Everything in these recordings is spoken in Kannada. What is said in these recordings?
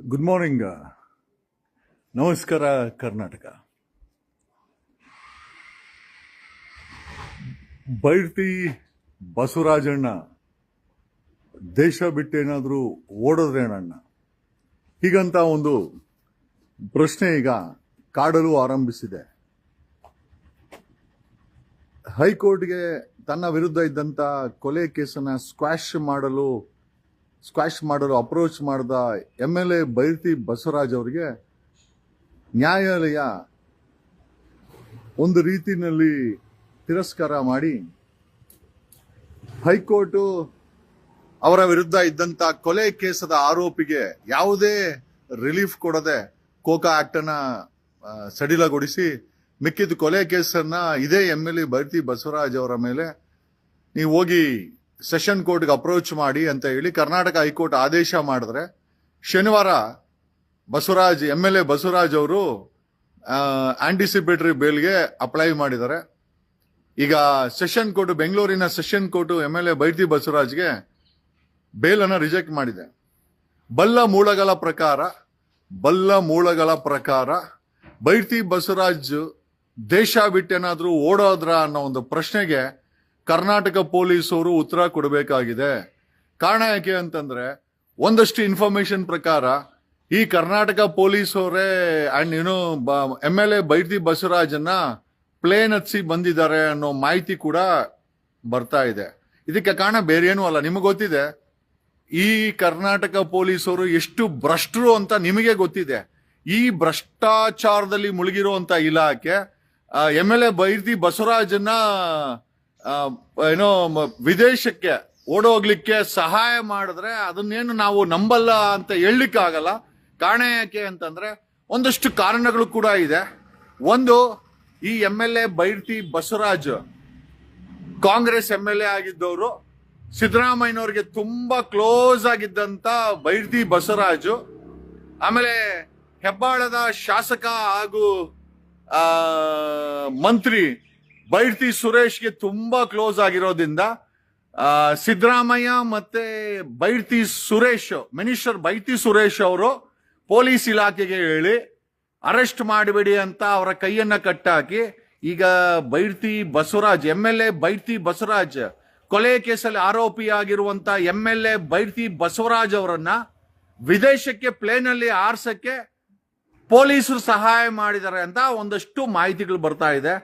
ಗುಡ್ ಮಾರ್ನಿಂಗ್ ನಮಸ್ಕಾರ ಕರ್ನಾಟಕ ಬೈರ್ತಿ ಬಸವರಾಜಣ್ಣ ದೇಶ ಬಿಟ್ಟೇನಾದರೂ ಓಡೋದ್ರೇನಣ್ಣ ಹೀಗಂತ ಒಂದು ಪ್ರಶ್ನೆ ಈಗ ಕಾಡಲು ಆರಂಭಿಸಿದೆ. ಹೈಕೋರ್ಟ್ಗೆ ತನ್ನ ವಿರುದ್ಧ ಇದ್ದಂಥ ಕೊಲೆ ಕೇಸನ್ನು ಸ್ಕ್ವಾಶ್ ಮಾಡಲು ಸ್ಕ್ವಾಶ್ ಮಾಡಲು ಅಪ್ರೋಚ್ ಮಾಡಿದ M L A Byrathi Basavaraj ಅವರಿಗೆ ನ್ಯಾಯಾಲಯ ಒಂದು ರೀತಿಯಲ್ಲಿ ತಿರಸ್ಕಾರ ಮಾಡಿ ಹೈಕೋರ್ಟು ಅವರ ವಿರುದ್ಧ ಇದ್ದಂತ ಕೊಲೆ ಕೇಸದ ಆರೋಪಿಗೆ ಯಾವುದೇ ರಿಲೀಫ್ ಕೊಡದೆ ಕೋಕಾ ಆಕ್ಟ್ ಅನ್ನ ಸಡಿಲಗೊಳಿಸಿ ಮಿಕ್ಕಿದ ಕೊಲೆ ಕೇಸನ್ನ ಇದೇ ಎಂ ಎಲ್ ಎ ಬಸವರಾಜ್ ಅವರ ಮೇಲೆ ನೀವು ಹೋಗಿ ಸೆಷನ್ ಕೋರ್ಟ್ಗೆ ಅಪ್ರೋಚ್ ಮಾಡಿ ಅಂತ ಹೇಳಿ ಕರ್ನಾಟಕ ಹೈಕೋರ್ಟ್ ಆದೇಶ ಮಾಡಿದ್ರೆ ಶನಿವಾರ Basavaraj M L A Basavaraj ಅವರು ಆಂಟಿಸಿಪೇಟರಿ ಬೇಲ್ಗೆ ಅಪ್ಲೈ ಮಾಡಿದ್ದಾರೆ. ಈಗ ಸೆಷನ್ ಕೋರ್ಟ್ ಬೆಂಗಳೂರಿನ session court M L A Byrathi ಬಸವರಾಜ್ಗೆ ಬೇಲನ್ನು ರಿಜೆಕ್ಟ್ ಮಾಡಿದೆ. ಬಲ್ಲ ಮೂಲಗಳ ಪ್ರಕಾರ, ಬಲ್ಲ ಮೂಲಗಳ ಪ್ರಕಾರ ಬೈತಿ ಬಸವರಾಜ್ ದೇಶ ಬಿಟ್ಟೇನಾದರೂ ಓಡೋದ್ರ ಅನ್ನೋ ಒಂದು ಪ್ರಶ್ನೆಗೆ ಕರ್ನಾಟಕ ಪೊಲೀಸರು ಉತ್ತರ ಕೊಡಬೇಕಾಗಿದೆ. ಕಾರಣ ಯಾಕೆ ಅಂತಂದ್ರೆ, ಒಂದಷ್ಟು ಇನ್ಫಾರ್ಮೇಶನ್ ಪ್ರಕಾರ, ಈ ಕರ್ನಾಟಕ ಪೊಲೀಸರೇ ಅಂಡ್ ಏನು ಎಂ ಎಲ್ ಎ ಬೈತಿ ಬಸವರಾಜನ್ನ ಪ್ಲೇನ್ ಹತ್ಸಿ ಬಂದಿದ್ದಾರೆ ಅನ್ನೋ ಮಾಹಿತಿ ಕೂಡ ಬರ್ತಾ ಇದೆ. ಇದಕ್ಕೆ ಕಾರಣ ಬೇರೆ ಏನೂ ಅಲ್ಲ. ನಿಮಗೆ ಗೊತ್ತಿದೆ, ಈ ಕರ್ನಾಟಕ ಪೊಲೀಸರು ಎಷ್ಟು ಭ್ರಷ್ಟರು ಅಂತ ನಿಮಗೆ ಗೊತ್ತಿದೆ. ಈ ಭ್ರಷ್ಟಾಚಾರದಲ್ಲಿ ಮುಳುಗಿರುವಂತ ಇಲಾಖೆ ಎಂ ಎಲ್ ಎ ಬೈರ್ತಿ ಬಸವರಾಜನ್ನ ಏನೋ ವಿದೇಶಕ್ಕೆ ಓಡೋಗ್ಲಿಕ್ಕೆ ಸಹಾಯ ಮಾಡಿದ್ರೆ ಅದನ್ನೇನು ನಾವು ನಂಬಲ್ಲ ಅಂತ ಹೇಳಲಿಕ್ಕಾಗಲ್ಲ. ಕಾರಣ ಯಾಕೆ ಅಂತಂದ್ರೆ ಒಂದಷ್ಟು ಕಾರಣಗಳು ಕೂಡ ಇದೆ. ಒಂದು, ಈ M L A Byrathi Basavaraj, Congress M L A ಆಗಿದ್ದವರು, ಸಿದ್ದರಾಮಯ್ಯನವ್ರಿಗೆ ತುಂಬಾ ಕ್ಲೋಸ್ ಆಗಿದ್ದಂತ ಬೈರ್ತಿ ಬಸವರಾಜು, ಆಮೇಲೆ ಹೆಬ್ಬಾಳದ ಶಾಸಕ ಹಾಗೂ ಮಂತ್ರಿ ಬೈರ್ತಿ ಸುರೇಶ್ಗೆ ತುಂಬಾ ಕ್ಲೋಸ್ ಆಗಿರೋದ್ರಿಂದ ಸಿದ್ದರಾಮಯ್ಯ ಮತ್ತೆ ಬೈರ್ತಿ ಸುರೇಶ್, ಮಿನಿಸ್ಟರ್ ಬೈರ್ತಿ ಸುರೇಶ್ ಅವರು ಪೊಲೀಸ್ ಇಲಾಖೆಗೆ ಹೇಳಿ, ಅರೆಸ್ಟ್ ಮಾಡಬೇಡಿ ಅಂತ ಅವರ ಕೈಯನ್ನ ಕಟ್ಟಾಕಿ, ಈಗ Byrathi Basavaraj, M L A Byrathi Basavaraj, ಕೊಲೆ ಕೇಸಲ್ಲಿ ಆರೋಪಿಯಾಗಿರುವಂತ M L A Byrathi Basavaraj ಅವರನ್ನ ವಿದೇಶಕ್ಕೆ ಪ್ಲೇನ್ ಅಲ್ಲಿ ಆರ್ಸಕ್ಕೆ ಪೊಲೀಸರು ಸಹಾಯ ಮಾಡಿದ್ದಾರೆ ಅಂತ ಒಂದಷ್ಟು ಮಾಹಿತಿಗಳು ಬರ್ತಾ ಇದೆ.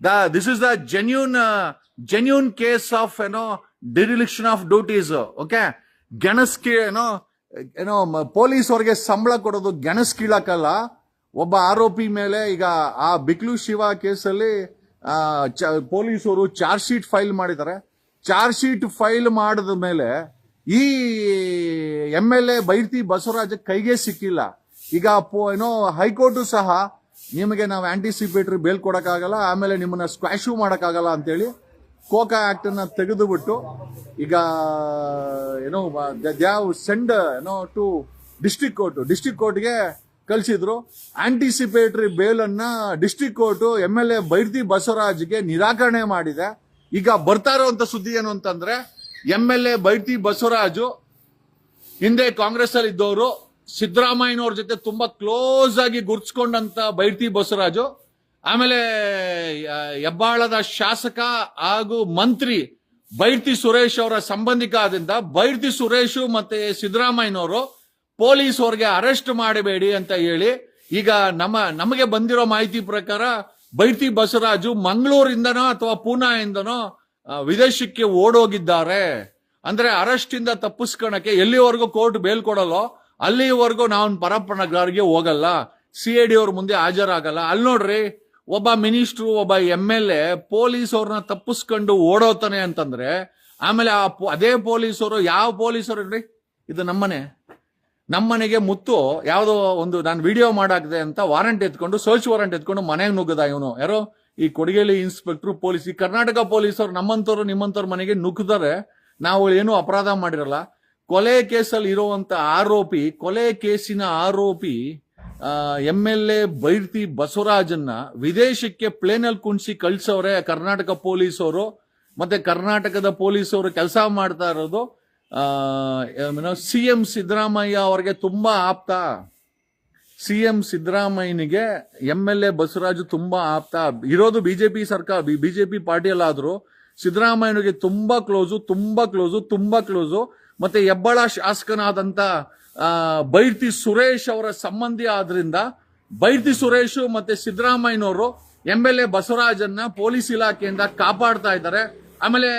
The this genuine, the genuine genuine case of ಏನೋ dereliction ಆಫ್ ಡ್ಯೂಟೀಸ್ ಓಕೆ ಗೆಣಸ್ಕಿ ಏನೋ ಏನೋ ಪೊಲೀಸ್ ಅವ್ರಿಗೆ ಸಂಬಳ ಕೊಡೋದು ಗೆಣಸ್ ಕೀಳಕ್ಕಲ್ಲ. ಒಬ್ಬ ಆರೋಪಿ ಮೇಲೆ ಈಗ ಆ ಬಿಕ್ಲು ಶಿವ ಕೇಸಲ್ಲಿ ಪೊಲೀಸರು ಚಾರ್ಜ್ ಶೀಟ್ ಫೈಲ್ ಮಾಡಿದ್ದಾರೆ. ಚಾರ್ಜ್ ಶೀಟ್ ಫೈಲ್ ಮಾಡಿದ ಮೇಲೆ ಈ M L A Byrathi Basavaraj ಕೈಗೆ ಸಿಕ್ಕಿಲ್ಲ. ಈಗ ಏನೋ ಹೈಕೋರ್ಟು ಸಹ ನಿಮಗೆ ನಾವು ಆಂಟಿಸಿಪೇಟರಿ ಬೇಲ್ ಕೊಡೋಕ್ಕಾಗಲ್ಲ, ಆಮೇಲೆ ನಿಮ್ಮನ್ನ ಸ್ಕ್ವಾಶು ಮಾಡೋಕ್ಕಾಗಲ್ಲ ಅಂತೇಳಿ ಕೋಕಾ ಆ್ಯಕ್ಟನ್ನು ತೆಗೆದುಬಿಟ್ಟು ಈಗ, ಏನೋ ದ್ಯಾವ್ ಸೆಂಡ್ ಏನೋ ಟು ಡಿಸ್ಟ್ರಿಕ್ಟ್ ಕೋರ್ಟು ಡಿಸ್ಟ್ರಿಕ್ಟ್ ಕೋರ್ಟ್ಗೆ ಕಳಿಸಿದ್ರು. Anticipatory ಬೇಲನ್ನು district court M L A Byrathi ಬಸವರಾಜ್ಗೆ ನಿರಾಕರಣೆ ಮಾಡಿದೆ. ಈಗ ಬರ್ತಾ ಇರೋವಂಥ ಸುದ್ದಿ ಏನು ಅಂತಂದರೆ M L A Byrathi Basavaraju ಹಿಂದೆ ಕಾಂಗ್ರೆಸ್ ಅಲ್ಲಿ ಇದ್ದವರು ಸಿದ್ದರಾಮಯ್ಯನವ್ರ ಜೊತೆ ತುಂಬಾ ಕ್ಲೋಸ್ ಆಗಿ ಗುರ್ಸ್ಕೊಂಡಂತ ಬೈರ್ತಿ ಬಸವರಾಜು, ಆಮೇಲೆ ಹೆಬ್ಬಾಳದ ಶಾಸಕ ಹಾಗೂ ಮಂತ್ರಿ ಬೈರ್ತಿ ಸುರೇಶ್ ಅವರ ಸಂಬಂಧಿಕ ಆದ್ರಿಂದ ಬೈರ್ತಿ ಸುರೇಶ್ ಮತ್ತೆ ಸಿದ್ದರಾಮಯ್ಯನವರು ಪೊಲೀಸ್ ಅವ್ರಿಗೆ ಅರೆಸ್ಟ್ ಮಾಡಬೇಡಿ ಅಂತ ಹೇಳಿ ಈಗ ನಮ್ಮ, ನಮಗೆ ಬಂದಿರೋ ಮಾಹಿತಿ ಪ್ರಕಾರ ಬೈರ್ತಿ ಬಸವರಾಜು ಮಂಗಳೂರಿಂದನೋ ಅಥವಾ ಪೂನಾಯಿಂದನೋ ವಿದೇಶಕ್ಕೆ ಓಡೋಗಿದ್ದಾರೆ. ಅಂದ್ರೆ ಅರೆಸ್ಟ್ ಇಂದ ತಪ್ಪಿಸ್ಕೊಳಕ್ಕೆ ಎಲ್ಲಿವರೆಗೂ ಕೋರ್ಟ್ ಬೇಲ್ ಕೊಡಲ್ಲೋ ಅಲ್ಲಿವರೆಗೂ ನಾವು ಪರಪ್ಪನಗಾರಿಗೆ ಹೋಗಲ್ಲ. ಸಿ ಐ ಡಿ ಅವ್ರ ಮುಂದೆ ಹಾಜರಾಗಲ್ಲ. ಅಲ್ಲಿ ನೋಡ್ರಿ, ಒಬ್ಬ ಮಿನಿಸ್ಟ್ರು, ಒಬ್ಬ ಎಂ ಎಲ್ ಎ ಪೊಲೀಸ್ ಅವ್ರನ್ನ ತಪ್ಪಿಸ್ಕೊಂಡು ಓಡೋತಾನೆ ಅಂತಂದ್ರೆ, ಆಮೇಲೆ ಆ ಅದೇ ಪೊಲೀಸರು ಯಾವ ಪೊಲೀಸರು ಇರ್ರಿ ಇದು ನಮ್ಮನೆ. ನಮ್ಮನೆಗೆ ಮುತ್ತು, ಯಾವುದೋ ಒಂದು ನಾನು ವಿಡಿಯೋ ಮಾಡಾಕ್ದೆ ಅಂತ ವಾರಂಟ್ ಎತ್ಕೊಂಡು, ಸರ್ಚ್ ವಾರಂಟ್ ಎತ್ಕೊಂಡು ಮನೆಗೆ ನುಗ್ಗದ ಇವನು. ಯಾರೋ, ಈ ಕೊಡಗೇಲಿ ಇನ್ಸ್ಪೆಕ್ಟರ್ ಪೊಲೀಸ್, ಈ ಕರ್ನಾಟಕ ಪೊಲೀಸರು ನಮ್ಮಂತವ್ರು, ನಿಮ್ಮಂತವ್ರ ಮನೆಗೆ ನುಗ್ಗಿದರೆ ನಾವು ಏನು ಅಪರಾಧ ಮಾಡಿರಲ್ಲ. ಕೊಲೆ ಕೇಸಲ್ಲಿ ಇರುವಂತ ಆರೋಪಿ, ಕೊಲೆ ಕೇಸಿನ ಆರೋಪಿ ಎಂ ಎಲ್ ಎ ಬೈರ್ತಿ ಬಸವರಾಜನ್ನ ವಿದೇಶಕ್ಕೆ ಪ್ಲೇನಲ್ಲಿ ಕುಣಿಸಿ ಕಳ್ಸವ್ರೆ, ಕರ್ನಾಟಕ ಪೊಲೀಸವರು, ಮತ್ತೆ ಕರ್ನಾಟಕದ ಪೊಲೀಸವರು ಕೆಲಸ ಮಾಡ್ತಾ ಇರೋದು ಸಿ ಎಂ ಸಿದ್ದರಾಮಯ್ಯ ಅವರಿಗೆ ತುಂಬಾ ಆಪ್ತ. ಸಿ ಎಂ ಸಿದ್ದರಾಮಯ್ಯನಿಗೆ ಎಂ ಎಲ್ ಎ ಬಸವರಾಜು ತುಂಬಾ ಆಪ್ತ. ಇರೋದು ಬಿಜೆಪಿ ಸರ್ಕಾರ ಬಿಜೆಪಿ ಪಾರ್ಟಿಯಲ್ಲಾದ್ರು ಸಿದ್ದರಾಮಯ್ಯನಿಗೆ ತುಂಬಾ ಕ್ಲೋಸು ತುಂಬಾ ಕ್ಲೋಸು ತುಂಬಾ ಕ್ಲೋಸು. ಮತ್ತೆ ಹೆಬ್ಬಾಳ ಶಾಸಕನಾದಂತ ಆ, ಬೈರ್ತಿ ಸುರೇಶ್ ಅವರ ಸಂಬಂಧಿ ಆದ್ರಿಂದ ಬೈರ್ತಿ ಸುರೇಶ್ ಮತ್ತೆ ಸಿದ್ದರಾಮಯ್ಯನವರು ಎಂ ಎಲ್ ಎ ಬಸವರಾಜನ್ನ ಪೊಲೀಸ್ ಇಲಾಖೆಯಿಂದ ಕಾಪಾಡ್ತಾ ಇದ್ದಾರೆ. ಆಮೇಲೆ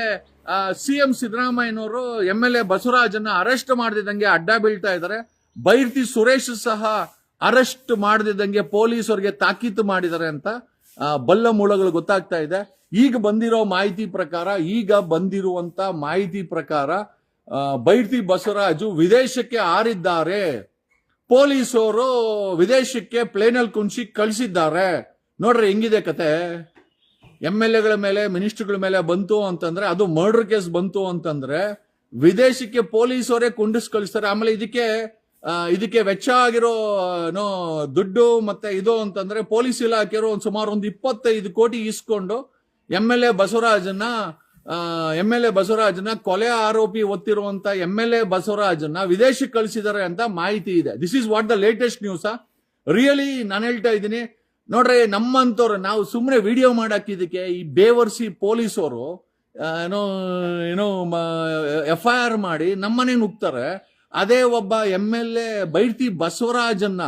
ಸಿಎಂ ಸಿದ್ದರಾಮಯ್ಯನವರು ಎಂ ಎಲ್ ಎ ಬಸವರಾಜನ್ನ ಅರೆಸ್ಟ್ ಮಾಡದಿದ್ದಂಗೆ ಅಡ್ಡ ಬೀಳ್ತಾ ಇದ್ದಾರೆ. ಬೈರ್ತಿ ಸುರೇಶ್ ಸಹ ಅರೆಸ್ಟ್ ಮಾಡದಿದ್ದಂಗೆ ಪೊಲೀಸರಿಗೆ ತಾಕೀತು ಮಾಡಿದ್ದಾರೆ ಅಂತ ಬಲ್ಲ ಮೂಲಗಳು ಗೊತ್ತಾಗ್ತಾ ಇದೆ. ಈಗ ಬಂದಿರೋ ಮಾಹಿತಿ ಪ್ರಕಾರ ಈಗ ಬಂದಿರುವಂತ ಮಾಹಿತಿ ಪ್ರಕಾರ ಬೈರ್ತಿ ಬಸವರಾಜು ವಿದೇಶಕ್ಕೆ ಆರಿದ್ದಾರೆ ಪೊಲೀಸರು ವಿದೇಶಕ್ಕೆ ಪ್ಲೇನಲ್ಲಿ ಕುಣಿಸಿ ಕಳಿಸಿದ್ದಾರೆ. ನೋಡ್ರಿ ಹೆಂಗಿದೆ ಕತೆ. ಎಂ ಎಲ್ ಎಗಳ ಮೇಲೆ, ಮಿನಿಸ್ಟರ್ಗಳ ಮೇಲೆ ಬಂತು ಅಂತಂದ್ರೆ, ಅದು ಮರ್ಡರ್ ಕೇಸ್ ಬಂತು ಅಂತಂದ್ರೆ, ವಿದೇಶಕ್ಕೆ ಪೊಲೀಸರೇ ಕುಂಡಿಸ್ ಕಳಿಸ್ತಾರೆ. ಆಮೇಲೆ ಇದಕ್ಕೆ ಇದಕ್ಕೆ ವೆಚ್ಚ ಆಗಿರೋ ಏನೋ ದುಡ್ಡು ಮತ್ತೆ ಇದು ಅಂತಂದ್ರೆ, ಪೊಲೀಸ್ ಇಲಾಖೆಯವರು ಒಂದು ಸುಮಾರು ಒಂದು ಇಪ್ಪತ್ತೈದು ಕೋಟಿ ಇಸ್ಕೊಂಡು ಎಂ ಎಲ್ ಎ ಬಸವರಾಜನ್ನ ಎಂ ಎಲ್ ಎ ಬಸವರಾಜನ ಕೊಲೆ ಆರೋಪಿ ಒತ್ತಿರುವಂತ ಎಂ ಎಲ್ ಎ ಬಸವರಾಜನ್ನ ವಿದೇಶಕ್ಕೆ ಕಳಿಸಿದ್ದಾರೆ ಅಂತ ಮಾಹಿತಿ ಇದೆ. This is what the latest news really ನಾನು ಹೇಳ್ತಾ ಇದ್ದೀನಿ. ನೋಡ್ರಿ ನಮ್ಮಂತವ್ರು ನಾವು ಸುಮ್ಮನೆ ವಿಡಿಯೋ ಮಾಡಾಕಿದಕ್ಕೆ ಈ ಬೇವರ್ಸಿ ಪೊಲೀಸರು ಏನೋ ಏನೋ ಎಫ್ ಐ ಆರ್ ಮಾಡಿ ನಮ್ಮನೆ ನುಗ್ತಾರೆ. ಅದೇ ಒಬ್ಬ ಎಂ ಎಲ್ ಎ ಬೈರ್ತಿ ಬಸವರಾಜನ್ನ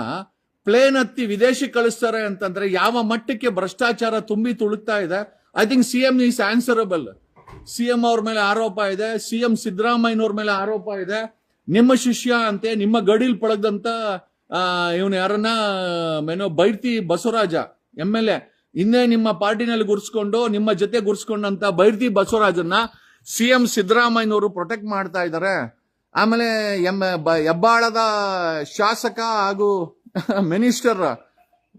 ಪ್ಲೇನ್ ಹತ್ತಿ ವಿದೇಶಕ್ಕೆ ಕಳಿಸ್ತಾರೆ ಅಂತಂದ್ರೆ ಯಾವ ಮಟ್ಟಕ್ಕೆ ಭ್ರಷ್ಟಾಚಾರ ತುಂಬಿ ತುಳುಕ್ತಾ ಇದೆ? I think C M is answerable C M ಅವ್ರ ಮೇಲೆ ಆರೋಪ ಇದೆ, ಸಿ ಎಂ ಸಿದ್ದರಾಮಯ್ಯನವ್ರ ಮೇಲೆ ಆರೋಪ ಇದೆ. ನಿಮ್ಮ ಶಿಷ್ಯ ಅಂತೆ, ನಿಮ್ಮ ಗಡಿಲ್ ಪಳಗದಂತ ಇವನು ಯಾರನ್ನ, ಏನೋ Byrathi Basavaraja, M L A ಇನ್ನೇ ನಿಮ್ಮ ಪಾರ್ಟಿನಲ್ಲಿ ಗುರ್ಸ್ಕೊಂಡು, ನಿಮ್ಮ ಜೊತೆ ಗುರ್ಸ್ಕೊಂಡಂತ ಬೈರ್ತಿ ಬಸವರಾಜನ್ನ ಸಿ ಎಂ ಸಿದ್ದರಾಮಯ್ಯನವರು ಪ್ರೊಟೆಕ್ಟ್ ಮಾಡ್ತಾ ಇದ್ದಾರೆ ಆಮೇಲೆ ಎಂ ಹೆಬ್ಬಾಳದ ಶಾಸಕ ಹಾಗೂ ಮಿನಿಸ್ಟರ್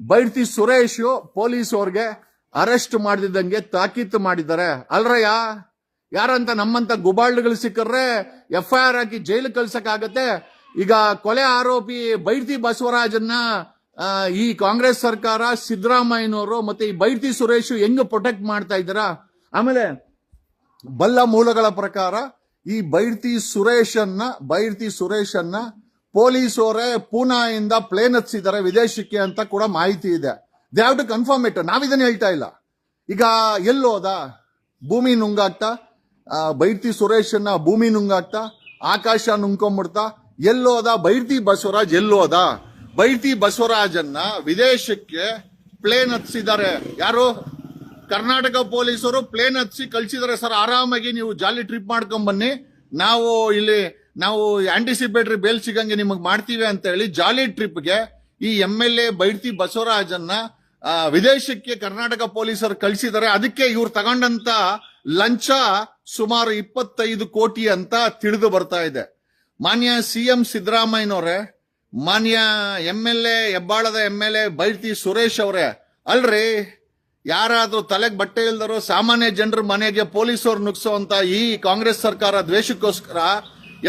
ಬೈರ್ತಿ ಸುರೇಶ್ ಪೊಲೀಸ್ ಅವ್ರಿಗೆ ಅರೆಸ್ಟ್ ಮಾಡಿದಂಗೆ ತಾಕೀತು ಮಾಡಿದ್ದಾರೆ. ಅಲ್ರಯ್ಯ? ಯಾರಂತ ನಮ್ಮಂತ ಗುಬಾಳ್ಗಳು ಸಿಕ್ಕರ್ರೆ ಎಫ್ ಐ ಆರ್ ಹಾಕಿ ಜೈಲು ಕಳ್ಸಕ್ಕಾಗತ್ತೆ? ಈಗ ಕೊಲೆ ಆರೋಪಿ ಬೈರ್ತಿ ಬಸವರಾಜನ್ನ ಈ ಕಾಂಗ್ರೆಸ್ ಸರ್ಕಾರ ಸಿದ್ದರಾಮಯ್ಯನವರು ಮತ್ತೆ ಈ ಬೈರ್ತಿ ಸುರೇಶ್ ಹೆಂಗ್ ಪ್ರೊಟೆಕ್ಟ್ ಮಾಡ್ತಾ ಇದ್ದೀರಾ? ಆಮೇಲೆ ಬಲ್ಲ ಮೂಲಗಳ ಪ್ರಕಾರ ಈ ಬೈರ್ತಿ ಸುರೇಶನ್ನ ಬೈರ್ತಿ ಸುರೇಶನ್ನ ಪೊಲೀಸೋರೇ ಪೂನಾಯಿಂದ ಪ್ಲೇನ್ ಹತ್ಸಿದ್ದಾರೆ ವಿದೇಶಕ್ಕೆ ಅಂತ ಕೂಡ ಮಾಹಿತಿ ಇದೆ. They have to confirm it ನಾವಿದನ್ನು ಹೇಳ್ತಾ ಇಲ್ಲ. ಈಗ ಎಲ್ಲೋದ? ಭೂಮಿ ನುಂಗಾಗ್ತಾ? ಬೈರ್ತಿ ಸುರೇಶನ್ನ ಭೂಮಿ ನುಂಗಾಕ್ತಾ ಆಕಾಶ ನುಂಗ್ಕೊಂಡ್ಬಿಡ್ತಾ ಎಲ್ಲೋದ ಬೈರ್ತಿ ಬಸವರಾಜ್ ಎಲ್ಲೋದ ಬೈರ್ತಿ ಬಸವರಾಜನ್ನ ವಿದೇಶಕ್ಕೆ ಪ್ಲೇನ್ ಹತ್ಸಿದ್ದಾರೆ. ಯಾರು? ಕರ್ನಾಟಕ ಪೊಲೀಸರು ಪ್ಲೇನ್ ಹತ್ಸಿ ಕಳ್ಸಿದಾರೆ ಸರ್, ಆರಾಮಾಗಿ ನೀವು ಜಾಲಿ ಟ್ರಿಪ್ ಮಾಡ್ಕೊಂಡ್ ಬನ್ನಿ. ನಾವು ಇಲ್ಲಿ, ನಾವು ಆಂಟಿಸಿಪೇಟರಿ ಬೇಲ್ ಸಿಗಂಗೆ ನಿಮಗೆ ಮಾಡ್ತೀವಿ ಅಂತ ಹೇಳಿ ಜಾಲಿ ಟ್ರಿಪ್ಗೆ ಈ ಎಂ ಎಲ್ ಎ ಬೈರ್ತಿ ಬಸವರಾಜನ್ನ ವಿದೇಶಕ್ಕೆ ಕರ್ನಾಟಕ ಪೊಲೀಸರು ಕಳಿಸಿದ್ದಾರೆ. ಅದಕ್ಕೆ ಇವ್ರು ತಗೊಂಡಂತ ಲಂಚ ಸುಮಾರು ಇಪ್ಪತ್ತೈದು ಕೋಟಿ ಅಂತ ತಿಳಿದು ಬರ್ತಾ ಇದೆ. ಮಾನ್ಯ ಸಿ ಎಂ ಸಿದ್ದರಾಮಯ್ಯನವರೇ, ಮಾನ್ಯ M L A ಹೆಬ್ಬಾಳದ M L A Byrathi Suresh ಅವರೇ, ಅಲ್ರಿ, ಯಾರಾದ್ರೂ ತಲೆಗೆ ಬಟ್ಟೆ ಇಲ್ದರು ಸಾಮಾನ್ಯ ಜನರ ಮನೆಗೆ ಪೊಲೀಸರು ಅಂತ ಈ ಕಾಂಗ್ರೆಸ್ ಸರ್ಕಾರ ದ್ವೇಷಕ್ಕೋಸ್ಕರ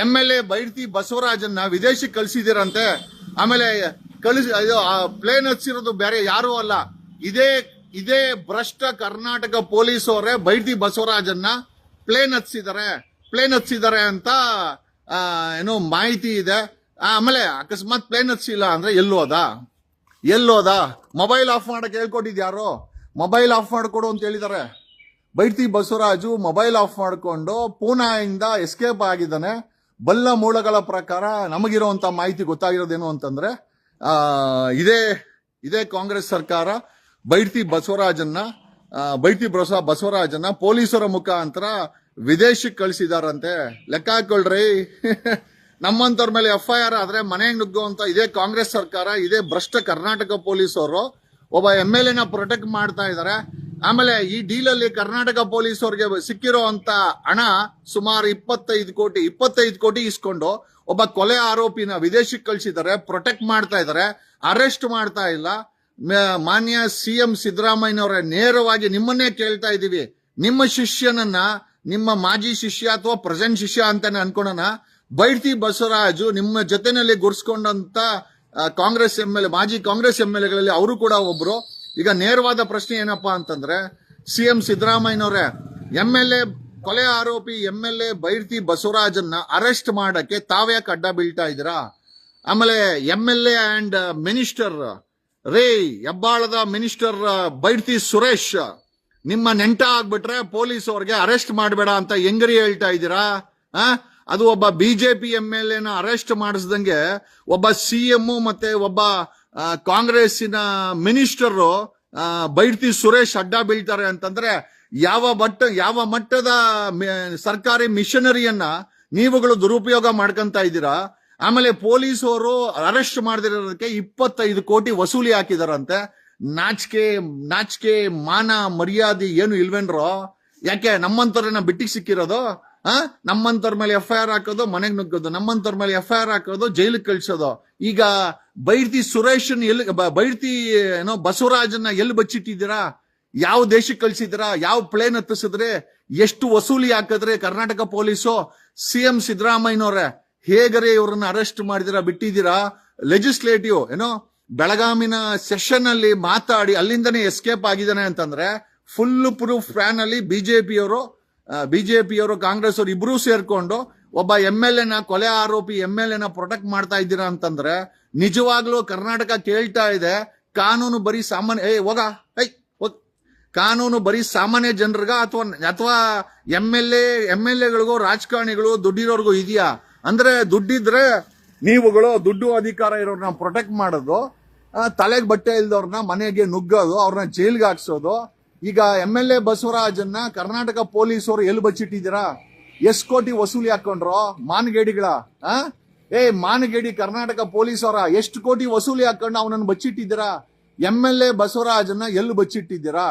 ಎಂ ಎಲ್ ಎ ಬೈರ್ತಿ ಬಸವರಾಜನ್ನ ವಿದೇಶಕ್ಕೆ ಕಳಿಸಿದಿರಂತೆ. ಆಮೇಲೆ ಕಳಿಸಿ ಪ್ಲೇನ್ ಹಚ್ಚಿರೋದು ಬೇರೆ ಯಾರೂ ಅಲ್ಲ. ಇದೇ ಇದೇ ಭ್ರಷ್ಟ ಕರ್ನಾಟಕ ಪೊಲೀಸ್ ಅವರೇ ಬೈಟಿ ಬಸವರಾಜನ್ನ ಪ್ಲೇನ್ ಹತ್ಸಿದ್ದಾರೆ. ಪ್ಲೇನ್ ಹತ್ಸಿದ್ದಾರೆ ಅಂತ ಏನೋ ಮಾಹಿತಿ ಇದೆ. ಆಮೇಲೆ ಅಕಸ್ಮಾತ್ ಪ್ಲೇನ್ ಹತ್ಸಿಲ್ಲ ಅಂದ್ರೆ ಎಲ್ಲೋದ ಎಲ್ಲೋದ ಮೊಬೈಲ್ ಆಫ್ ಮಾಡಕ್ ಹೇಳ್ಕೊಟ್ಟಿದ್ಯಾರು ಮೊಬೈಲ್ ಆಫ್ ಮಾಡಿಕೊಡು ಅಂತ ಹೇಳಿದ್ದಾರೆ ಬೈತಿ ಬಸವರಾಜು ಮೊಬೈಲ್ ಆಫ್ ಮಾಡಿಕೊಂಡು ಪೂನಾಯಿಂದ ಎಸ್ಕೇಪ್ ಆಗಿದ್ದಾನೆ. ಬಲ್ಲ ಮೂಲಗಳ ಪ್ರಕಾರ ನಮಗಿರುವಂತ ಮಾಹಿತಿ ಗೊತ್ತಾಗಿರೋದೇನು ಅಂತಂದ್ರೆ ಇದೇ ಇದೇ ಕಾಂಗ್ರೆಸ್ ಸರ್ಕಾರ ಬೈರ್ತಿ ಬಸವರಾಜನ್ನ ಬೈರ್ತಿ ಬಸವ ಬಸವರಾಜನ್ನ ಪೊಲೀಸರ ಮುಖಾಂತರ ವಿದೇಶಕ್ಕೆ ಕಳಿಸಿದಾರಂತೆ. ಲೆಕ್ಕ ಹಾಕೊಳ್ರಿ. ನಮ್ಮಂತವ್ರ ಮೇಲೆ ಎಫ್ ಐ ಆರ್ ಆದ್ರೆ ಮನೆಗೆ ನುಗ್ಗುವಂತ ಇದೇ ಕಾಂಗ್ರೆಸ್ ಸರ್ಕಾರ, ಇದೇ ಭ್ರಷ್ಟ ಕರ್ನಾಟಕ ಪೊಲೀಸರು ಒಬ್ಬ ಎಂ ಎಲ್ ಎನ ಪ್ರೊಟೆಕ್ಟ್ ಮಾಡ್ತಾ ಇದ್ದಾರೆ ಆಮೇಲೆ ಈ ಡೀಲಲ್ಲಿ ಕರ್ನಾಟಕ ಪೊಲೀಸರಿಗೆ ಸಿಕ್ಕಿರೋ ಅಂತ ಹಣ ಸುಮಾರು ಇಪ್ಪತ್ತೈದು ಕೋಟಿ ಇಪ್ಪತ್ತೈದು ಕೋಟಿ ಇಸ್ಕೊಂಡು ಒಬ್ಬ ಕೊಲೆ ಆರೋಪಿನ ವಿದೇಶಕ್ಕೆ ಕಳಿಸಿದ್ದಾರೆ ಪ್ರೊಟೆಕ್ಟ್ ಮಾಡ್ತಾ ಇದ್ದಾರೆ ಅರೆಸ್ಟ್ ಮಾಡ್ತಾ ಇಲ್ಲ. ಮಾನ್ಯ ಸಿ ಎಂ ಸಿದ್ದರಾಮಯ್ಯನವರ, ನೇರವಾಗಿ ನಿಮ್ಮನ್ನೇ ಕೇಳ್ತಾ ಇದ್ದೀವಿ. ನಿಮ್ಮ ಶಿಷ್ಯನನ್ನ, ನಿಮ್ಮ ಮಾಜಿ ಶಿಷ್ಯ ಅಥವಾ ಪ್ರೆಸೆಂಟ್ ಶಿಷ್ಯ ಅಂತಾನೆ ಅನ್ಕೊಳ್ಳೋಣ ಬೈಡ್ತಿ ಬಸವರಾಜು ನಿಮ್ಮ ಜೊತೆನಲ್ಲಿ ಗುರ್ಸ್ಕೊಂಡಂತ ಕಾಂಗ್ರೆಸ್ ಎಂ ಎಲ್ ಮಾಜಿ ಕಾಂಗ್ರೆಸ್ ಎಂ ಎಲ್ ಎಗಳಲ್ಲಿ ಅವರು ಕೂಡ ಒಬ್ರು. ಈಗ ನೇರವಾದ ಪ್ರಶ್ನೆ ಏನಪ್ಪಾ ಅಂತಂದ್ರೆ ಸಿ ಎಂ ಸಿದ್ದರಾಮಯ್ಯನವರೇ ಎಂ ಎಲ್ ಎ ಕೊಲೆ ಆರೋಪಿ ಎಂ ಎಲ್ ಎ ಬೈರ್ತಿ ಬಸವರಾಜನ್ನ ಅರೆಸ್ಟ್ ಮಾಡಕ್ಕೆ ತಾವ್ಯಾಕೆ ಅಡ್ಡ ಬೀಳ್ತಾ ಇದ್ದೀರಾ? ಆಮೇಲೆ M L A and minister ರೇ, ಹೆಬ್ಬಾಳದ ಮಿನಿಸ್ಟರ್ ಬೈಡ್ತಿ ಸುರೇಶ್, ನಿಮ್ಮ ನೆಂಟ ಆಗ್ಬಿಟ್ರೆ ಪೊಲೀಸ್ ಅವ್ರಿಗೆ ಅರೆಸ್ಟ್ ಮಾಡಬೇಡ ಅಂತ ಹೆಂಗರಿ ಹೇಳ್ತಾ ಇದ್ದೀರಾ ಆ? ಅದು ಒಬ್ಬ ಬಿಜೆಪಿ ಎಂ ಎಲ್ ಎನ ಅರೆಸ್ಟ್ ಮಾಡಿಸ್ದಂಗೆ ಒಬ್ಬ ಸಿ ಎಂ ಮತ್ತೆ ಒಬ್ಬ ಕಾಂಗ್ರೆಸ್ಸಿನ ಮಿನಿಸ್ಟರ್ ಬೈಡ್ತಿ ಸುರೇಶ್ ಅಡ್ಡ ಬೀಳ್ತಾರೆ ಅಂತಂದ್ರೆ ಯಾವ ಮಟ್ಟ ಯಾವ ಮಟ್ಟದ ಸರ್ಕಾರಿ ಮಿಷನರಿಯನ್ನ ನೀವುಗಳು ದುರುಪಯೋಗ ಮಾಡ್ಕೊಂತ ಇದ್ದೀರಾ ಆಮೇಲೆ ಪೊಲೀಸ್ ಅವರು ಅರೆಸ್ಟ್ ಮಾಡದಿರೋದಕ್ಕೆ ಇಪ್ಪತ್ತೈದು ಕೋಟಿ ವಸೂಲಿ ಹಾಕಿದಾರಂತೆ. ನಾಚಿಕೆ ನಾಚಿಕೆ, ಮಾನ, ಮರ್ಯಾದೆ ಏನು ಇಲ್ವೇನ್ರೋ? ಯಾಕೆ ನಮ್ಮಂತವ್ರನ್ನ ಬಿಟ್ಟಿಗೆ ಸಿಕ್ಕಿರೋದು? ಆ? ನಮ್ಮಂತರ ಮೇಲೆ ಎಫ್ ಐ ಆರ್ ಹಾಕೋದು, ಮನೆಗೆ ನುಗ್ಗೋದು. ನಮ್ಮಂತರ ಮೇಲೆ ಎಫ್ ಐ ಆರ್ ಹಾಕೋದು, ಜೈಲಿಗೆ ಕಳ್ಸೋದು. ಈಗ ಬೈರ್ತಿ ಸುರೇಶನ್ ಎಲ್ಲಿ ಬೈರ್ತಿ ಏನೋ ಬಸವರಾಜನ್ನ ಎಲ್ಲಿ ಬಚ್ಚಿಟ್ಟಿದ್ದೀರಾ? ಯಾವ ದೇಶಕ್ಕೆ ಕಳ್ಸಿದ್ದೀರಾ? ಯಾವ ಪ್ಲೇನ್ ಹತ್ತಿಸಿದ್ರೆ ಎಷ್ಟು ವಸೂಲಿ ಹಾಕಿದ್ರೆ ಕರ್ನಾಟಕ ಪೊಲೀಸು? ಸಿ ಎಂ ಸಿದ್ದರಾಮಯ್ಯನವ್ರೆ ಹೇಗರೆ ಇವರನ್ನ ಅರೆಸ್ಟ್ ಮಾಡಿದಿರಾ, ಬಿಟ್ಟಿದ್ದೀರಾ? ಲೆಜಿಸ್ಲೇಟಿವ್ ಏನೋ, ಬೆಳಗಾಮಿನ ಸೆಷನ್ ಅಲ್ಲಿ ಮಾತಾಡಿ, ಅಲ್ಲಿಂದನೇ ಎಸ್ಕೇಪ್ ಆಗಿದ್ದಾನೆ ಅಂತಂದ್ರೆ ಫುಲ್ ಪ್ರೂಫ್ ಫ್ಯಾನ್ ಅಲ್ಲಿ ಬಿಜೆಪಿಯವರು ಬಿಜೆಪಿಯವರು ಕಾಂಗ್ರೆಸ್ ಅವರು ಇಬ್ರು ಸೇರ್ಕೊಂಡು ಒಬ್ಬ ಎಂ ಎಲ್ ಎನ, ಕೊಲೆ ಆರೋಪಿ ಎಂ ಎಲ್ ಎನ ಪ್ರೊಟೆಕ್ಟ್ ಮಾಡ್ತಾ ಇದ್ದೀರಾ ಅಂತಂದ್ರೆ, ನಿಜವಾಗ್ಲೂ ಕರ್ನಾಟಕ ಕೇಳ್ತಾ ಇದೆ, ಕಾನೂನು ಬರೀ ಸಾಮಾನ್ಯ ಏ ಹೋಗ ಐ ಕಾನೂನು ಬರೀ ಸಾಮಾನ್ಯ ಜನರಿಗ ಅಥವಾ ಅಥವಾ M L A, M L ಎಗಳಿಗೂ, ರಾಜಕಾರಣಿಗಳು ದುಡ್ಡಿರೋರ್ಗೂ ಇದೆಯಾ? ಅಂದ್ರೆ ದುಡ್ಡಿದ್ರೆ ನೀವುಗಳು ದುಡ್ಡು ಅಧಿಕಾರ ಇರೋರ್ನ ಪ್ರೊಟೆಕ್ಟ್ ಮಾಡೋದು ತಲೆಗೆ ಬಟ್ಟೆ ಇಲ್ದವ್ರನ್ನ ಮನೆಗೆ ನುಗ್ಗೋದು, ಅವ್ರನ್ನ ಜೈಲ್ಗೆ ಹಾಕ್ಸೋದು. ಈಗ ಎಂ ಎಲ್ ಎ ಬಸವರಾಜನ್ನ ಕರ್ನಾಟಕ ಪೊಲೀಸರು ಎಲ್ಲಿ ಬಚ್ಚಿಟ್ಟಿದ್ದೀರಾ? ಎಷ್ಟು ಕೋಟಿ ವಸೂಲಿ ಹಾಕೊಂಡ್ರು? ಮಾನಗೇಡಿಗಳ ಏ, ಮಾನಗೇಡಿ ಕರ್ನಾಟಕ ಪೊಲೀಸರ ಎಷ್ಟು ಕೋಟಿ ವಸೂಲಿ ಹಾಕೊಂಡು ಅವನನ್ನು ಬಚ್ಚಿಟ್ಟಿದ್ದೀರಾ? ಎಂ ಎಲ್ ಎ ಬಸವರಾಜನ್ನ ಎಲ್ಲಿ ಬಚ್ಚಿಟ್ಟಿದ್ದೀರಾ?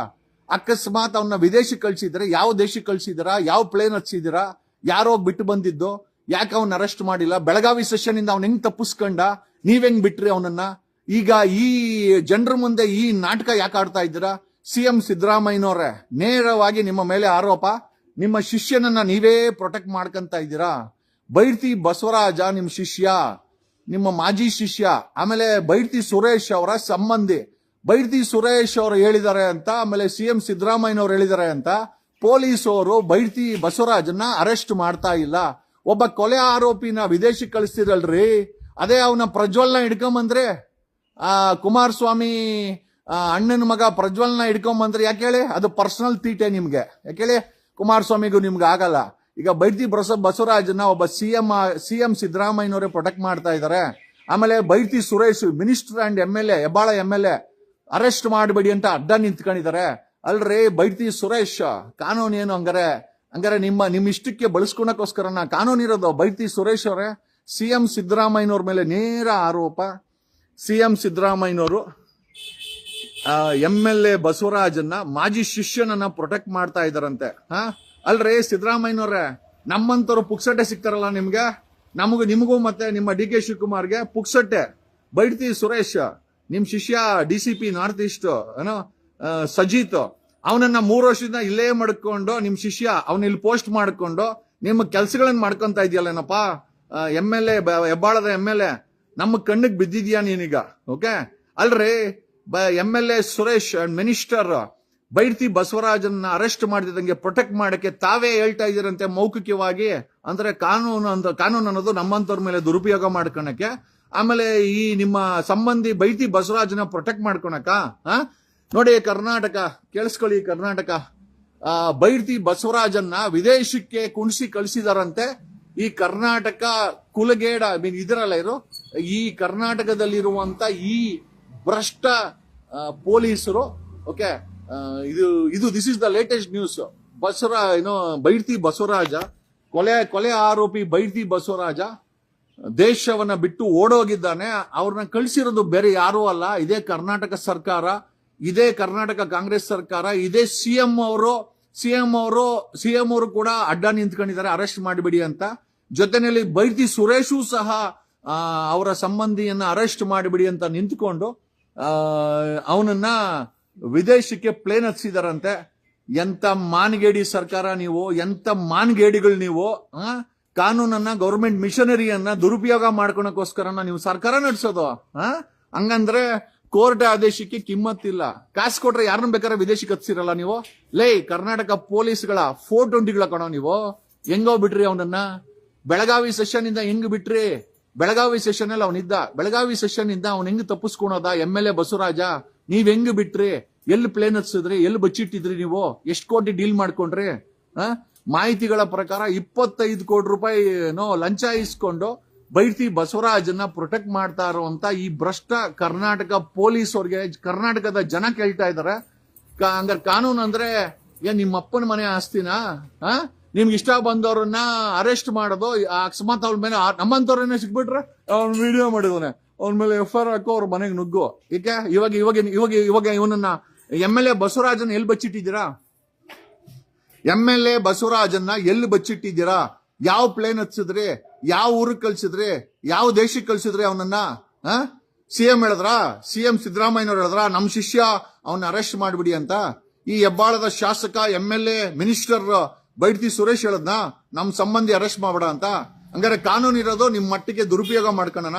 ಅಕಸ್ಮಾತ್ ಅವನ್ನ ವಿದೇಶಕ್ಕೆ ಕಳ್ಸಿದ್ರೆ, ಯಾವ ದೇಶಕ್ಕೆ ಕಳ್ಸಿದ್ದೀರಾ? ಯಾವ ಪ್ಲೇನ್ ಹಚ್ಚಿದ್ದೀರಾ ಯಾರೋ ಬಿಟ್ಟು ಬಂದಿದ್ದು? ಯಾಕೆ ಅವನ್ನ ಅರೆಸ್ಟ್ ಮಾಡಿಲ್ಲ? ಬೆಳಗಾವಿ ಸೆಷನ್ ಇಂದ ಅವ್ನ ಹೆಂಗ್ ತಪ್ಪಿಸ್ಕೊಂಡ? ನೀವ್ ಹೆಂಗ್ ಬಿಟ್ರಿ ಅವನನ್ನ? ಈಗ ಈ ಜನರ ಮುಂದೆ ಈ ನಾಟಕ ಯಾಕೆ ಆಡ್ತಾ ಇದ್ದೀರಾ? ಸಿ ಎಂ ಸಿದ್ದರಾಮಯ್ಯನವ್ರೆ, ನೇರವಾಗಿ ನಿಮ್ಮ ಮೇಲೆ ಆರೋಪ. ನಿಮ್ಮ ಶಿಷ್ಯನನ್ನ ನೀವೇ ಪ್ರೊಟೆಕ್ಟ್ ಮಾಡ್ಕೊಂತ ಇದ್ದೀರಾ? ಬೈರ್ತಿ ಬಸವರಾಜ ನಿಮ್ಮ ಶಿಷ್ಯ, ನಿಮ್ಮ ಮಾಜಿ ಶಿಷ್ಯ, ಆಮೇಲೆ ಬೈರ್ತಿ ಸುರೇಶ್ ಅವರ ಸಂಬಂಧಿ. ಬೈರ್ತಿ ಸುರೇಶ್ ಅವರು ಹೇಳಿದ್ದಾರೆ ಅಂತ, ಆಮೇಲೆ ಸಿ ಎಂ ಸಿದ್ದರಾಮಯ್ಯನವ್ರು ಹೇಳಿದ್ದಾರೆ ಅಂತ ಪೊಲೀಸ್ ಅವರು ಬೈರ್ತಿ ಬಸವರಾಜನ್ನ ಅರೆಸ್ಟ್ ಮಾಡ್ತಾ ಇಲ್ಲ. ಒಬ್ಬ ಕೊಲೆ ಆರೋಪಿನ ವಿದೇಶಕ್ಕೆ ಕಳಿಸ್ತಿರಲ್ರಿ? ಅದೇ ಅವನ ಪ್ರಜ್ವಲ್ನ ಹಿಡ್ಕೊಂಬಂದ್ರೆ? ಆ, ಕುಮಾರಸ್ವಾಮಿ ಅಣ್ಣನ ಮಗ ಪ್ರಜ್ವಲ್ನ ಹಿಡ್ಕೊಂಬಂದ್ರೆ ಯಾಕೆ ಹೇಳಿ? ಅದು ಪರ್ಸನಲ್ ತೀಟೆ ನಿಮ್ಗೆ. ಯಾಕೆ ಹೇಳಿ? ಕುಮಾರಸ್ವಾಮಿಗೂ ನಿಮ್ಗೆ ಆಗಲ್ಲ. ಈಗ ಬೈರ್ತಿ ಬಸ ಬಸವರಾಜನ ಒಬ್ಬ ಸಿ ಎಂ ಸಿ ಎಂ ಸಿದ್ದರಾಮಯ್ಯನವರೇ ಪ್ರೊಟೆಕ್ಟ್ ಮಾಡ್ತಾ ಇದ್ದಾರೆ ಆಮೇಲೆ Byrathi Suresh minister and M L A Hebbal M L A arrest ಮಾಡಬೇಡಿ ಅಂತ ಅಡ್ಡ ನಿಂತ್ಕೊಂಡಿದ್ದಾರೆ ಅಲ್ರಿ ಬೈರ್ತಿ ಸುರೇಶ್, ಕಾನೂನು ಏನು ಹಂಗಾರೆ? ಹಂಗಾರೆ ನಿಮ್ಮ ನಿಮ್ಮ ಇಷ್ಟಕ್ಕೆ ಬಳಸ್ಕೊಳಕ್ಕೋಸ್ಕರನ ಕಾನೂನು ಇರೋದು. ಬೈತಿ ಸುರೇಶ್ ಅವರೇ ಸಿ ಎಂ ಸಿದ್ದರಾಮಯ್ಯನವ್ರ ಮೇಲೆ ನೇರ ಆರೋಪ. ಸಿ ಎಂ ಸಿದ್ದರಾಮಯ್ಯನವರು ಎಂ ಎಲ್ ಎ ಬಸವರಾಜನ್ನ ಮಾಜಿ ಶಿಷ್ಯನನ್ನ ಪ್ರೊಟೆಕ್ಟ್ ಮಾಡ್ತಾ ಇದಾರಂತೆ ಹಾ? ಅಲ್ರಿ ಸಿದ್ದರಾಮಯ್ಯನವ್ರೆ, ನಮ್ಮಂತವ್ರು ಪುಕ್ಸಟ್ಟೆ ಸಿಗ್ತಾರಲ್ಲ ನಿಮ್ಗೆ? ನಮಗೂ, ನಿಮಗೂ ಮತ್ತೆ ನಿಮ್ಮ ಡಿ ಕೆ ಶಿವಕುಮಾರ್ಗೆ ಪುಕ್ಸಟ್ಟೆ. ಬೈಡ್ತಿ ಸುರೇಶ್ ನಿಮ್ಮ ಶಿಷ್ಯ D C P north east, ಏನೋ ಸಜೀತ್. ಅವನನ್ನ ಮೂರು ವರ್ಷದಿಂದ ಇಲ್ಲೇ ಮಾಡ್ಕೊಂಡು ನಿಮ್ ಶಿಷ್ಯ ಅವನ ಇಲ್ಲಿ ಪೋಸ್ಟ್ ಮಾಡ್ಕೊಂಡು ನಿಮ್ಮ ಕೆಲ್ಸಗಳನ್ನ ಮಾಡ್ಕೊಂತ ಇದೆಯಲ್ಲೇನಪ್ಪ ಎಂ ಎಲ್ ಎ ಹೆಬ್ಬಾಳದ ಎಂ ಎಲ್ ಎ ನಮ್ಮ ಕಣ್ಣಿಗೆ ಬಿದ್ದಿದ್ಯಾ ನೀನೀಗ? ಓಕೆ? ಅಲ್ರಿ M L A Suresh minister Byrathi ಬಸವರಾಜನ್ನ arrest ಮಾಡಿದಂಗೆ ಪ್ರೊಟೆಕ್ಟ್ ಮಾಡಕ್ಕೆ ತಾವೇ ಹೇಳ್ತಾ ಇದ್ದೀರಂತೆ ಮೌಖಿಕವಾಗಿ. ಅಂದ್ರೆ ಕಾನೂನು ಅಂತ ಕಾನೂನು ಅನ್ನೋದು ನಮ್ಮಂತವ್ರ ಮೇಲೆ ದುರುಪಯೋಗ ಮಾಡ್ಕೊಳಕ್ಕೆ. ಆಮೇಲೆ ಈ ನಿಮ್ಮ ಸಂಬಂಧಿ ಬೈತಿ ಬಸವರಾಜನ ಪ್ರೊಟೆಕ್ಟ್ ಮಾಡ್ಕೊಳಕ? ನೋಡಿ ಕರ್ನಾಟಕ, ಕೇಳಿಸ್ಕೊಳ್ಳಿ ಕರ್ನಾಟಕ. ಬೈರ್ತಿ ಬಸವರಾಜನ್ನ ವಿದೇಶಕ್ಕೆ ಕುಣಿಸಿ ಕಳಿಸಿದಾರಂತೆ ಈ ಕರ್ನಾಟಕ ಕುಲಗೇಡ ಐ ಮೀನ್ ಇದರಲ್ಲ ಇರು ಈ ಕರ್ನಾಟಕದಲ್ಲಿರುವಂತ ಈ ಭ್ರಷ್ಟ ಪೊಲೀಸರು ಓಕೆ ಇದು ಇದು this is the latest news Basavara, ಏನೋ, ಬೈರ್ತಿ ಬಸವರಾಜ, ಕೊಲೆ ಕೊಲೆ ಆರೋಪಿ ಬೈರ್ತಿ ಬಸವರಾಜ, ದೇಶವನ್ನ ಬಿಟ್ಟು ಓಡೋಗಿದ್ದಾನೆ. ಅವ್ರನ್ನ ಕಳಿಸಿರೋದು ಬೇರೆ ಯಾರೂ ಅಲ್ಲ, ಇದೇ ಕರ್ನಾಟಕ ಸರ್ಕಾರ. ಇದೇ ಕರ್ನಾಟಕ ಕಾಂಗ್ರೆಸ್ ಸರ್ಕಾರ, ಇದೇ ಸಿಎಂ ಅವರು ಸಿಎಂ ಅವರು ಸಿಎಂ ಅವರು ಕೂಡ ಅಡ್ಡ ನಿಂತ್ಕೊಂಡಿದ್ದಾರೆ, ಅರೆಸ್ಟ್ ಮಾಡಿಬಿಡಿ ಅಂತ ಜೊತೆನಲ್ಲಿ ಬೈತಿ ಸುರೇಶು ಸಹ ಅವರ ಸಂಬಂಧಿಯನ್ನ ಅರೆಸ್ಟ್ ಮಾಡಿಬಿಡಿ ಅಂತ ನಿಂತ್ಕೊಂಡು ಅವನನ್ನ ವಿದೇಶಕ್ಕೆ ಪ್ಲೇನ್ ಹಚ್ಚಿದಾರಂತೆ ಎಂತ ಮಾನ್ಗೇಡಿ ಸರ್ಕಾರ ನೀವು, ಎಂತ ಮಾನ್ಗೇಡಿಗಳು ನೀವು? ಕಾನೂನನ್ನ ಗೌರ್ಮೆಂಟ್ ಮಿಷನರಿಯನ್ನ ದುರುಪಯೋಗ ಮಾಡ್ಕೊಳಕ್ಕೋಸ್ಕರನ ನೀವು ಸರ್ಕಾರ ನಡೆಸೋದು? ಹಂಗಂದ್ರೆ ಕೋರ್ಟ್ ಆದೇಶಕ್ಕೆ ಕಿಮ್ಮತ್ತಿಲ್ಲ. ಕಾಸು ಕೊಟ್ರೆ ಯಾರನ್ನ ಬೇಕಾದ್ರೆ ವಿದೇಶಕ್ಕೆ ಕತ್ಸಿರಲ್ಲ ನೀವು? ಲೇ, ಕರ್ನಾಟಕ ಪೊಲೀಸ್ಗಳ ಫೋರ್ ಟ್ವೆಂಟಿಗಳ ಕಣೋ ನೀವು? ಹೆಂಗೋ ಬಿಟ್ರಿ ಅವನನ್ನ? ಬೆಳಗಾವಿ ಸೆಷನ್ ಇಂದ ಹೆಂಗ್ ಬಿಟ್ರಿ? ಬೆಳಗಾವಿ ಸೆಷನ್ ಅಲ್ಲಿ ಅವನಿದ್ದ ಬೆಳಗಾವಿ ಸೆಷನ್ ಇಂದ ಅವ್ನ ಹೆಂಗ್ ತಪ್ಪಿಸ್ಕೊಳೋದ? ಎಂ ಎಲ್ ಎ ಬಸವರಾಜ, ನೀವ್ ಹೆಂಗ್ ಬಿಟ್ರಿ? ಎಲ್ಲಿ ಪ್ಲೇನ್ ಹತ್ಸಿದ್ರಿ ಎಲ್ಲಿ ಬಚ್ಚಿಟ್ಟಿದ್ರಿ ನೀವು? ಎಷ್ಟು ಕೋಟಿ ಡೀಲ್ ಮಾಡ್ಕೊಂಡ್ರಿ? ಮಾಹಿತಿಗಳ ಪ್ರಕಾರ ಇಪ್ಪತ್ತೈದು ಕೋಟಿ ರೂಪಾಯಿ ಲಂಚ ಇಸ್ಕೊಂಡು ಬೈತಿ ಬಸವರಾಜನ್ನ ಪ್ರೊಟೆಕ್ಟ್ ಮಾಡ್ತಾ ಇರುವಂತ ಈ ಭ್ರಷ್ಟ ಕರ್ನಾಟಕ ಪೊಲೀಸ್ ಅವ್ರಿಗೆ, ಕರ್ನಾಟಕದ ಜನ ಕೇಳ್ತಾ ಇದಾರೆ. ಹಂಗಾರೆ ಕಾನೂನು ಅಂದ್ರೆ ಏನ್ ನಿಮ್ಮ ಅಪ್ಪನ ಮನೆ ಆಸ್ತಿನಾ? ನಿಮ್ಗೆ ಇಷ್ಟ ಬಂದವ್ರನ್ನ ಅರೆಸ್ಟ್ ಮಾಡೋದು ಅಕಸ್ಮಾತ್ ಅವ್ರ ಮೇಲೆ ನಮ್ಮಂತವ್ರನ್ನೇ ಸಿಕ್ಬಿಟ್ರೆ ಅವ್ನ ವಿಡಿಯೋ ಮಾಡಿದವನೆ ಅವ್ನ ಮೇಲೆ ಎಫ್ ಆರ್ ಹಾಕೋ ಅವ್ರ ಮನೆಗೆ ನುಗ್ಗು. ಏಕೆ? ಇವಾಗ ಇವಾಗ ಇವಾಗ ಇವಾಗ ಇವನನ್ನ ಎಂ ಎಲ್ ಎ ಬಸವರಾಜನ್ ಎಲ್ಲಿ ಬಚ್ಚಿಟ್ಟಿದ್ದೀರಾ? ಎಂ ಎಲ್ ಎ ಬಸವರಾಜನ್ನ ಎಲ್ಲಿ ಬಚ್ಚಿಟ್ಟಿದ್ದೀರಾ? ಯಾವ ಪ್ಲೇನ್ ಹತ್ಸಿದ್ರಿ ಯಾವ ಊರಿಗೆ ಕಳ್ಸಿದ್ರಿ? ಯಾವ ದೇಶಕ್ಕೆ ಕಳ್ಸಿದ್ರಿ ಅವನನ್ನ? ಸಿ ಸಿಎಂ ಹೇಳಿದ್ರ? ಸಿಎಂ ಸಿದ್ದರಾಮಯ್ಯನವ್ರು ಹೇಳಿದ್ರ? ನಮ್ಮ ಶಿಷ್ಯ ಅವನ್ನ ಅರೆಸ್ಟ್ ಮಾಡಿಬಿಡಿ ಅಂತ. ಈ ಹೆಬ್ಬಾಳದ ಶಾಸಕ M L A minister Byrathi Suresh ಹೇಳದ್ನ? ನಮ್ ಸಂಬಂಧಿ ಅರೆಸ್ಟ್ ಮಾಡಬೇಡ ಅಂತ. ಹಂಗಾರೆ ಕಾನೂನು ಇರೋದು ನಿಮ್ ಮಟ್ಟಿಗೆ ದುರುಪಯೋಗ ಮಾಡ್ಕೊಳ್ಳೋಣ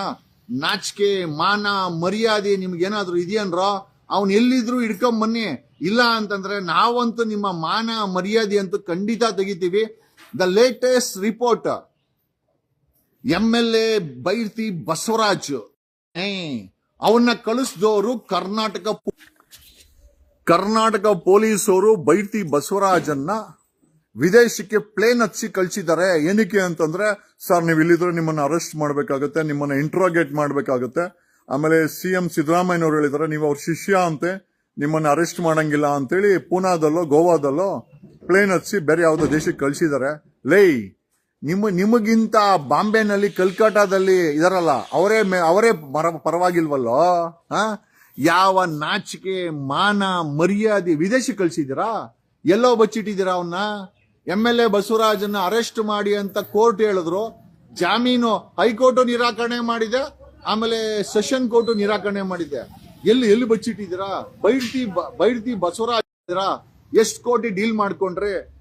ನಾಚಿಕೆ, ಮಾನ, ಮರ್ಯಾದೆ ನಿಮ್ಗೇನಾದ್ರೂ ಇದೆಯನ್ರೋ? ಅವ್ನು ಎಲ್ಲಿದ್ರು ಹಿಡ್ಕೊಂಡ್ ಬನ್ನಿ. ಇಲ್ಲ ಅಂತಂದ್ರೆ ನಾವಂತೂ ನಿಮ್ಮ ಮಾನ, ಮರ್ಯಾದೆ ಅಂತೂ ಖಂಡಿತ ತೆಗಿತೀವಿ. The latest report M L A Byrathi Basavaraj. ಅವನ್ನ ಕಳಿಸಿದವರು ಕರ್ನಾಟಕ ಕರ್ನಾಟಕ ಪೊಲೀಸರು ಬೈರ್ತಿ ಬಸವರಾಜನ್ನ ವಿದೇಶಕ್ಕೆ ಪ್ಲೇನ್ ಹಚ್ಚಿ ಕಳ್ಸಿದ್ದಾರೆ. ಏನಕ್ಕೆ ಅಂತಂದ್ರೆ, ಸರ್, ನೀವು ಇಲ್ಲಿದ್ರೆ ನಿಮ್ಮನ್ನ ಅರೆಸ್ಟ್ ಮಾಡ್ಬೇಕಾಗತ್ತೆ, ನಿಮ್ಮನ್ನ ಇಂಟ್ರೋಗೇಟ್ ಮಾಡ್ಬೇಕಾಗತ್ತೆ. ಆಮೇಲೆ ಸಿ ಎಂ ಸಿದ್ದರಾಮಯ್ಯನವ್ರು ಹೇಳಿದಾರೆ, ನೀವು ಅವ್ರ ಶಿಷ್ಯ ಅಂತೆ, ನಿಮ್ಮನ್ನ ಅರೆಸ್ಟ್ ಮಾಡಂಗಿಲ್ಲ ಅಂತೇಳಿ ಪೂನಾದಲ್ಲೋ, ಗೋವಾದಲ್ಲೋ ಪ್ಲೇನ್ ಹಚ್ಚಿ ಬೇರೆ ಯಾವುದೋ ದೇಶಕ್ಕೆ ಕಳ್ಸಿದ್ದಾರೆ. ಲೈ ನಿಮ್ಮ, ನಿಮಗಿಂತ ಬಾಂಬೆನಲ್ಲಿ ಕಲ್ಕಟ್ಟಾದಲ್ಲಿ ಇದಾರಲ್ಲ, ಅವರೇ ಅವರೇ ಪರವಾಗಿಲ್ವಲ್ಲೋ? ಆ? ಯಾವ ನಾಚಿಕೆ, ಮಾನ, ಮರ್ಯಾದೆ ವಿದೇಶಿ ಕಳ್ಸಿದ್ದೀರಾ? ಎಲ್ಲೋ ಬಚ್ಚಿಟ್ಟಿದ್ದೀರಾ ಅವನ್ನ ಎಂ ಎಲ್ ಎ ಬಸವರಾಜನ್ನ ಅರೆಸ್ಟ್ ಮಾಡಿ ಅಂತ ಕೋರ್ಟ್ ಹೇಳಿದ್ರು. ಜಾಮೀನು ಹೈಕೋರ್ಟ್ ನಿರಾಕರಣೆ ಮಾಡಿದೆ. ಆಮೇಲೆ ಸೆಷನ್ ಕೋರ್ಟ್ ನಿರಾಕರಣೆ ಮಾಡಿದೆ. ಎಲ್ಲಿ ಎಲ್ಲಿ ಬಚ್ಚಿಟ್ಟಿದ್ದೀರಾ? ಬೈಡ್ತಿ ಬೈಡ್ತಿ ಬಸವರಾಜ್ ಎಷ್ಟು ಕೋಟಿ ಡೀಲ್ ಮಾಡ್ಕೊಂಡ್ರೆ?